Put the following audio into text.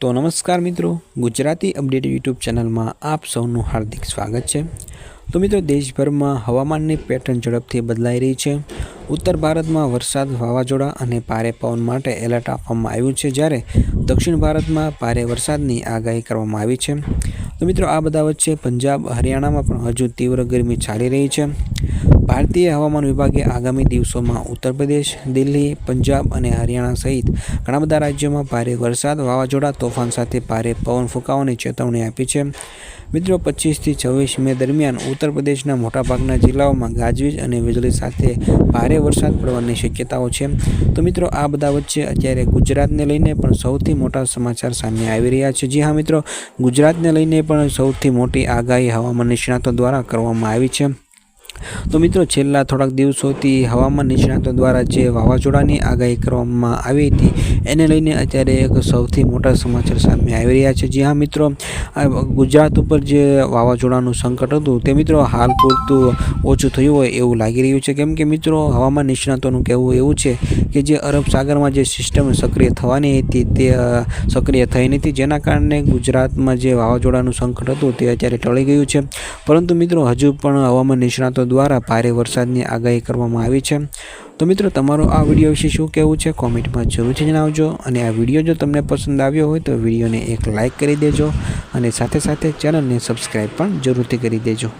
તો નમસ્કાર મિત્રો, ગુજરાતી અપડેટ યુટ્યુબ ચેનલમાં આપ સૌનું હાર્દિક સ્વાગત છે. તો મિત્રો, દેશભરમાં હવામાનની પેટર્ન ઝડપથી બદલાઈ રહી છે. ઉત્તર ભારતમાં વરસાદ વાવાઝોડા અને ભારે પવન માટે એલર્ટ આપવામાં આવ્યું છે જ્યારે દક્ષિણ ભારતમાં ભારે વરસાદની આગાહી કરવામાં આવી છે. તો મિત્રો આ બધા વચ્ચે પંજાબ, હરિયાણામાં પણ હજુ તીવ્ર ગરમી ચાલી રહી છે. ભારતીય હવામાન વિભાગે આગામી દિવસોમાં ઉત્તર પ્રદેશ, દિલ્હી, પંજાબ અને હરિયાણા સહિત ઘણા બધા રાજ્યોમાં ભારે વરસાદ, વાવાઝોડા, તોફાન સાથે ભારે પવન ફૂંકાવાની ચેતવણી આપી છે. મિત્રો, પચીસથી છવ્વીસ મે દરમિયાન ઉત્તર પ્રદેશના મોટાભાગના જિલ્લાઓમાં ગાજવીજ અને વીજળી સાથે ભારે વરસાદ પડવાની શક્યતાઓ છે. તો મિત્રો, આ બધા વચ્ચે અત્યારે ગુજરાતને લઈને પણ સૌથી મોટા સમાચાર સામે આવી રહ્યા છે. જી હા, મિત્રો, ગુજરાતને લઈને પણ સૌથી મોટી આગાહી હવામાન નિષ્ણાતો દ્વારા કરવામાં આવી છે. તો મિત્રો, છેલ્લા થોડાક દિવસોથી હવામાન નિષ્ણાતો દ્વારા જે વાવાઝોડાની આગાહી કરવામાં આવી હતી, એને લઈને અત્યારે એક સૌથી મોટા સમાચાર સામે આવી રહ્યા છે. જી હા, મિત્રો ગુજરાત ઉપર જે વાવાઝોડાનું સંકટ હતું, તે મિત્રો હાલ પૂરતું ઓછું થયું હોય એવું લાગી રહ્યું છે. કેમ કે મિત્રો, હવામાન નિષ્ણાતોનું કહેવું એવું છે કે જે અરબ સાગરમાં જે સિસ્ટમ સક્રિય થવાની હતી, તે સક્રિય થઈ નથી. જેના કારણે ગુજરાતમાં જે વાવાઝોડાનું સંકટ હતું, તે અત્યારે ટળી ગયું છે. પરંતુ મિત્રો, હજુ પણ હવામાન નિષ્ણાતો દ્વારા ભારે વરસાદની આગાહી કરવામાં આવી છે. તો મિત્રો, તમારો આ વીડિયો વિશે શું કહેવું છે? કોમેન્ટમાં જરૂરથી જણાવજો. અને આ વીડિયો જો તમને પસંદ આવ્યો હોય તો વિડીયોને એક લાઇક કરી દેજો અને સાથે સાથે ચેનલને સબસ્ક્રાઈબ પણ જરૂરથી કરી દેજો.